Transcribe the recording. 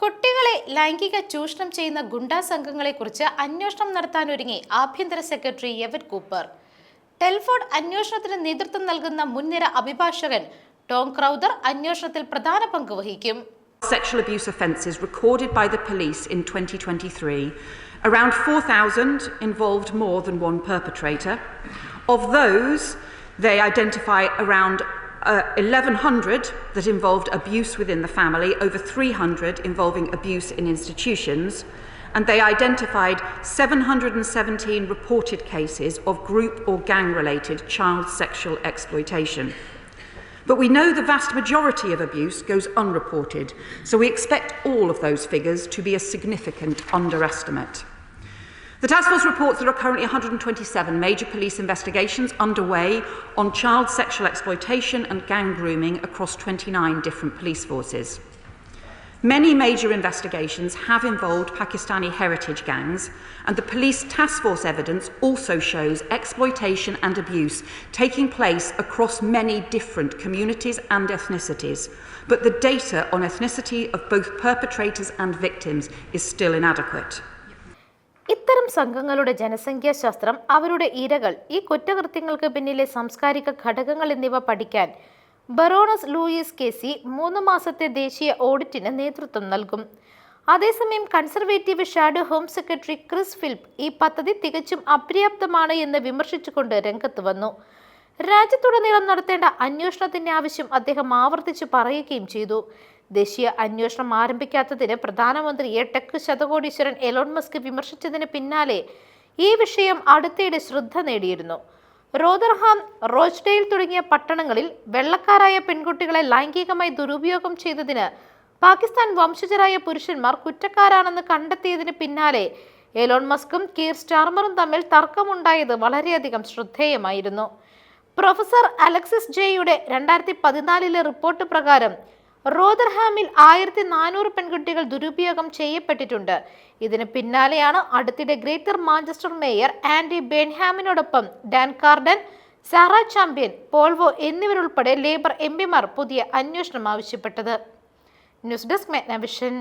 കുട്ടികളെ ലൈംഗിക ചൂഷണം ചെയ്യുന്ന ഗുണ്ടാ സംഘങ്ങളെക്കുറിച്ച് അന്വേഷണം നടത്താനൊരുങ്ങി ആഭ്യന്തര സെക്രട്ടറി എവറ്റ് കൂപ്പർ. ടെൽഫോർഡ് അന്വേഷണത്തിന് നേതൃത്വം നൽകുന്ന മുൻനിര അഭിഭാഷകൻ ടോം ക്രൗദർ അന്വേഷണത്തിൽ പ്രധാന പങ്ക് വഹിക്കും. Sexual abuse offences recorded by the police in 2023, around 4,000 involved more than one perpetrator. Of those, they identify around uh, 1,100 that involved abuse within the family, over 300 involving abuse in institutions, and they identified 717 reported cases of group or gang related child sexual exploitation. But we know the vast majority of abuse goes unreported, so we expect all of those figures to be a significant underestimate. The task force reports there are currently 127 major police investigations underway on child sexual exploitation and gang grooming across 29 different police forces. Many major investigations have involved Pakistani heritage gangs, and the police task force evidence also shows exploitation and abuse taking place across many different communities and ethnicities. But the data on ethnicity of both perpetrators and victims is still inadequate. ഇത്തരം സംഘങ്ങളുടെ ജനസംഖ്യാശാസ്ത്രം അവരുടെ ഇരകൾ ഈ കുറ്റകൃത്യങ്ങൾക്ക് പിന്നിലെ സാംസ്കാരിക ഘടകങ്ങൾ എന്നിവ പഠിക്കാൻ ബറോണസ് ലൂയിസ് കേസി മൂന്ന് മാസത്തെ ദേശീയ ഓഡിറ്റിന് നേതൃത്വം നൽകും. അതേസമയം Conservative shadow home secretary Chris Philp ഈ പദ്ധതി തികച്ചും അപര്യാപ്തമാണ് എന്ന് വിമർശിച്ചുകൊണ്ട് രംഗത്ത് വന്നു. രാജ്യത്തുടനീളം നടത്തേണ്ട അന്വേഷണത്തിന്റെ ആവശ്യം അദ്ദേഹം ആവർത്തിച്ച് പറയുകയും ചെയ്തു. ദേശീയ അന്വേഷണം ആരംഭിക്കാത്തതിന് പ്രധാനമന്ത്രിയെ ടെക് ശതകോടീശ്വരൻ എലോൺ മസ്ക് വിമർശിച്ചതിന് പിന്നാലെ ഈ വിഷയം അടുത്തിടെ ശ്രദ്ധ നേടിയിരുന്നു. റോദർഹാം റോച്ച്ഡെയിൽ തുടങ്ങിയ പട്ടണങ്ങളിൽ വെള്ളക്കാരായ പെൺകുട്ടികളെ ലൈംഗികമായി ദുരുപയോഗം ചെയ്തതിന് പാകിസ്ഥാൻ വംശജരായ പുരുഷന്മാർ കുറ്റക്കാരാണെന്ന് കണ്ടെത്തിയതിന് പിന്നാലെ എലോൺ മസ്കും കീർ സ്റ്റാർമറും തമ്മിൽ തർക്കമുണ്ടായത് വളരെയധികം ശ്രദ്ധേയമായിരുന്നു. പ്രൊഫസർ അലക്സിസ് ജെയുടെ രണ്ടായിരത്തി പതിനാലിലെ റിപ്പോർട്ട് പ്രകാരം റോദർഹാമിൽ ആയിരത്തി നാനൂറ് പെൺകുട്ടികൾ ദുരുപയോഗം ചെയ്യപ്പെട്ടിട്ടുണ്ട്. ഇതിന് പിന്നാലെയാണ് അടുത്തിടെ Greater Manchester mayor Andy ബെൻഹാമിനോടൊപ്പം Dan Carden Sarah Champion Paul Waugh എന്നിവരുൾപ്പെടെ ലേബർ എം പുതിയ അന്വേഷണം ആവശ്യപ്പെട്ടത്. News desk മെഗ്നവിഷൻ.